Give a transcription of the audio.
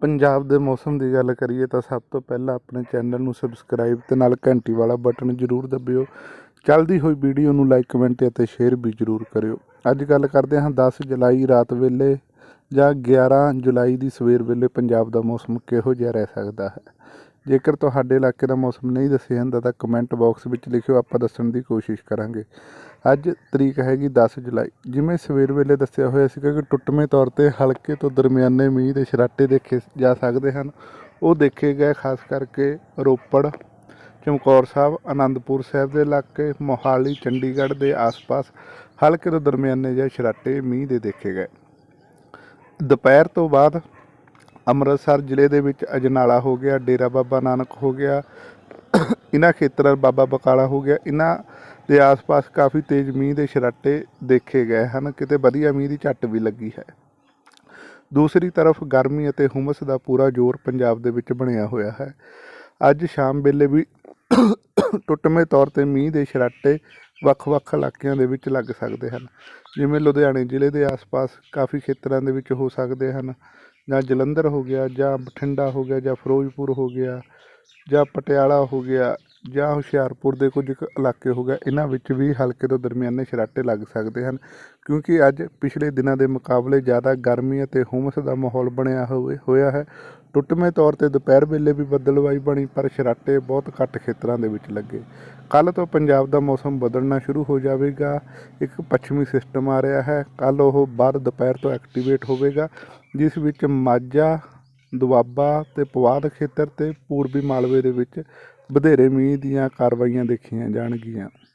ਪੰਜਾਬ ਦੇ ਮੌਸਮ ਦੀ ਗੱਲ ਕਰੀਏ ਤਾਂ ਸਭ ਤੋਂ ਪਹਿਲਾਂ ਆਪਣੇ ਚੈਨਲ ਨੂੰ ਸਬਸਕ੍ਰਾਈਬ ਤੇ ਨਾਲ ਘੰਟੀ ਵਾਲਾ ਬਟਨ ਜ਼ਰੂਰ ਦਬਿਓ। ਚੱਲਦੀ ਹੋਈ ਵੀਡੀਓ ਨੂੰ ਲਾਈਕ ਕਮੈਂਟ ਅਤੇ ਸ਼ੇਅਰ ਵੀ ਜ਼ਰੂਰ ਕਰਿਓ। ਅੱਜ ਗੱਲ ਕਰਦੇ ਹਾਂ 10 ਜੁਲਾਈ ਰਾਤ ਵੇਲੇ ਜਾਂ 11 ਜੁਲਾਈ ਦੀ ਸਵੇਰ ਵੇਲੇ ਪੰਜਾਬ ਦਾ ਮੌਸਮ ਕਿਹੋ ਜਿਹਾ ਰਹਿ ਸਕਦਾ ਹੈ। ਜੇਕਰ ਤੁਹਾਡੇ ਇਲਾਕੇ ਦਾ ਮੌਸਮ ਨਹੀਂ ਦੱਸਿਆ ਜਾਂਦਾ ਤਾਂ ਕਮੈਂਟ ਬਾਕਸ ਵਿੱਚ ਲਿਖਿਓ, ਆਪਾਂ ਦੱਸਣ ਦੀ ਕੋਸ਼ਿਸ਼ ਕਰਾਂਗੇ। ਅੱਜ ਤਰੀਕ ਹੈਗੀ 10 ਜੁਲਾਈ। ਜਿਵੇਂ ਸਵੇਰ ਵੇਲੇ ਦੱਸਿਆ ਹੋਇਆ ਸੀਗਾ ਕਿ ਟੁੱਟਵੇਂ ਤੌਰ ਤੇ ਹਲਕੇ ਤੋਂ ਦਰਮਿਆਨੇ ਮੀਂਹ ਦੇ ਛਰਾਟੇ ਦੇਖੇ ਜਾ ਸਕਦੇ ਹਨ। ਉਹ ਦੇਖੇ ਗਏ ਖਾਸ ਕਰਕੇ ਰੋਪੜ, ਚਮਕੌਰ ਸਾਹਿਬ, ਆਨੰਦਪੁਰ ਸਾਹਿਬ ਦੇ ਇਲਾਕੇ, ਮੋਹਾਲੀ, ਚੰਡੀਗੜ੍ਹ ਦੇ ਆਸ-ਪਾਸ ਹਲਕੇ ਤੋਂ ਦਰਮਿਆਨੇ ਜਿਹੇ ਛਰਾਟੇ ਮੀਂਹ ਦੇ ਦੇਖੇ ਗਏ। ਦੁਪਹਿਰ ਤੋਂ ਬਾਅਦ ਅੰਮ੍ਰਿਤਸਰ ਜ਼ਿਲ੍ਹੇ ਦੇ ਵਿੱਚ ਅਜਨਾਲਾ ਹੋ ਗਿਆ, ਡੇਰਾ ਬਾਬਾ ਨਾਨਕ ਹੋ ਗਿਆ, ਇਹਨਾਂ ਖੇਤਰਾਂ ਬਾਬਾ ਬਕਾਲਾ ਹੋ ਗਿਆ। ਇਹਨਾਂ ਦੇ ਆਸ-ਪਾਸ ਕਾਫੀ ਤੇਜ਼ ਮੀਂਹ ਦੇ ਛਰਾਟੇ ਦੇਖੇ ਗਏ ਹਨ, ਕਿਤੇ ਵਧੀਆ ਮੀਂਹ ਦੀ ਝੱਟ ਵੀ ਲੱਗੀ ਹੈ। ਦੂਸਰੀ ਤਰਫ ਗਰਮੀ ਅਤੇ ਹੁਮਸ ਦਾ ਪੂਰਾ ਜ਼ੋਰ ਪੰਜਾਬ ਦੇ ਵਿੱਚ ਬਣਿਆ ਹੋਇਆ ਹੈ। ਅੱਜ ਸ਼ਾਮ ਵੇਲੇ ਵੀ ਟੁੱਟਵੇਂ ਤੌਰ ਤੇ ਮੀਂਹ ਦੇ ਛਰਾਟੇ ਵੱਖ-ਵੱਖ ਇਲਾਕਿਆਂ ਦੇ ਵਿੱਚ ਲੱਗ ਸਕਦੇ ਹਨ। ਜਿਵੇਂ ਲੁਧਿਆਣੇ ਜ਼ਿਲ੍ਹੇ ਦੇ ਆਸ-ਪਾਸ ਕਾਫੀ ਖੇਤਰਾਂ ਦੇ ਵਿੱਚ ਹੋ ਸਕਦੇ ਹਨ। ਜਾਂ ਜਲੰਧਰ ਹੋ ਗਿਆ, ਜਾਂ ਬਠਿੰਡਾ ਹੋ ਗਿਆ, ਜਾਂ ਫਿਰੋਜ਼ਪੁਰ ਹੋ ਗਿਆ, ਜਾਂ ਪਟਿਆਲਾ ਹੋ ਗਿਆ ਜਾਂ ਹੁਸ਼ਿਆਰਪੁਰ ਦੇ ਕੁਝ ਕੁ ਇਲਾਕੇ ਹੋ ਗਏ, ਇਹਨਾਂ ਵਿੱਚ ਵੀ ਹਲਕੇ ਤੋਂ ਦਰਮਿਆਨੇ ਸ਼ਰਾਟੇ ਲੱਗ ਸਕਦੇ ਹਨ, ਕਿਉਂਕਿ ਅੱਜ ਪਿਛਲੇ ਦਿਨਾਂ ਦੇ ਮੁਕਾਬਲੇ ਜ਼ਿਆਦਾ ਗਰਮੀ ਅਤੇ ਹੁਮਸ ਦਾ ਮਾਹੌਲ ਬਣਿਆ ਹੋਵੇ, ਹੋਇਆ ਹੈ। ਟੁੱਟਵੇਂ ਤੌਰ ਤੇ ਦੁਪਹਿਰ ਵੇਲੇ ਵੀ ਬੱਦਲਵਾਈ ਬਣੀ, ਪਰ ਸ਼ਰਾਟੇ ਬਹੁਤ ਘੱਟ ਖੇਤਰਾਂ ਦੇ ਵਿੱਚ ਲੱਗੇ। ਕੱਲ ਤੋਂ ਪੰਜਾਬ ਦਾ ਮੌਸਮ ਬਦਲਣਾ ਸ਼ੁਰੂ ਹੋ ਜਾਵੇਗਾ, ਇੱਕ ਪੱਛਮੀ ਸਿਸਟਮ ਆ ਰਿਹਾ ਹੈ। ਕੱਲ ਉਹ ਬਾਅਦ ਦੁਪਹਿਰ ਤੋਂ ਐਕਟੀਵੇਟ ਹੋਵੇਗਾ, ਜਿਸ ਵਿੱਚ ਮਾਝਾ ਦੁਆਬਾ ਅਤੇ ਪੁਆਧ ਖੇਤਰ ਅਤੇ ਪੂਰਬੀ ਮਾਲਵੇ ਦੇ ਵਿੱਚ ਵਧੇਰੇ ਮੀਂਹ ਦੀਆਂ ਕਾਰਵਾਈਆਂ ਦੇਖੀਆਂ ਜਾਣਗੀਆਂ।